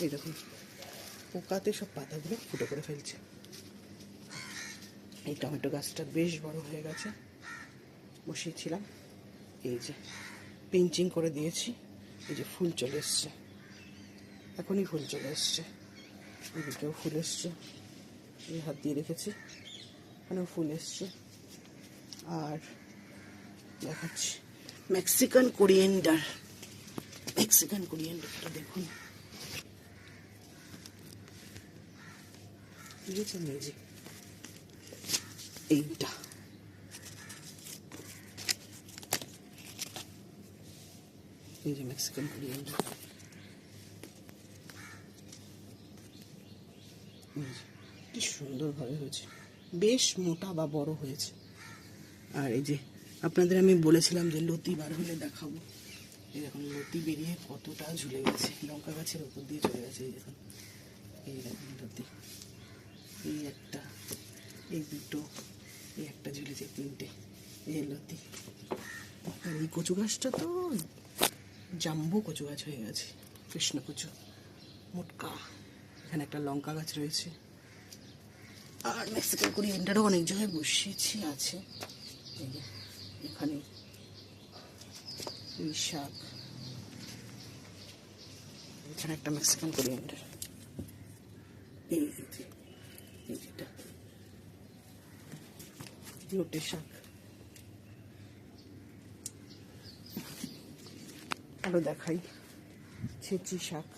এই দেখুন পোকাতে সব পাতাগুলো ফুটো করে ফেলছে। এই টমেটো গাছটা বেশ বড় হয়ে গেছে, বসিয়েছিলাম। এই যে, পিঞ্চিং করে দিয়েছি, এই যে ফুল চলে এসছে। এখনই ফুল চলে এসছে। এদিকেও ফুল এসছে, এই হাত দিয়ে রেখেছি, এখানেও ফুল এসছে। আর দেখাচ্ছি মেক্সিকান কোরিয়েন্ডার মেক্সিকান কোরিয়েন্ডারটা দেখুন। বুঝেছেন এই যে এইটা এই যে মেক্সিকান কোরিয়েন্ডার কি সুন্দরভাবে হয়েছে। বেশ মোটা বা বড় হয়েছে। আর এই যে আপনাদের আমি বলেছিলাম যে লতি বার হলে দেখাবো। এই দেখুন, লতি বেরিয়ে কতটা ঝুলে গেছে। লঙ্কা গাছের উপর দিয়ে চলে গেছে এই দেখুন। এই দেখুন লতি। এই একটা, এই দুটো, এই একটা ঝুলেছে তিনটে, এই লতি আর এই কচু গাছটা তো জাম্বু কচু গাছ হয়ে গেছে, কৃষ্ণ কচু, মোটকা। এখানে একটা লঙ্কা গাছ রয়েছে। আর মেক্সিকান কোরিয়েন্ডারও অনেক জায়গায় বসিয়েছি, আছে। এখানে এই শাক। এখানে একটা মেক্সিকান কোরিয়েন্ডার এই যে এটা লোটে শাক। আরও দেখাই। ছেচি শাক।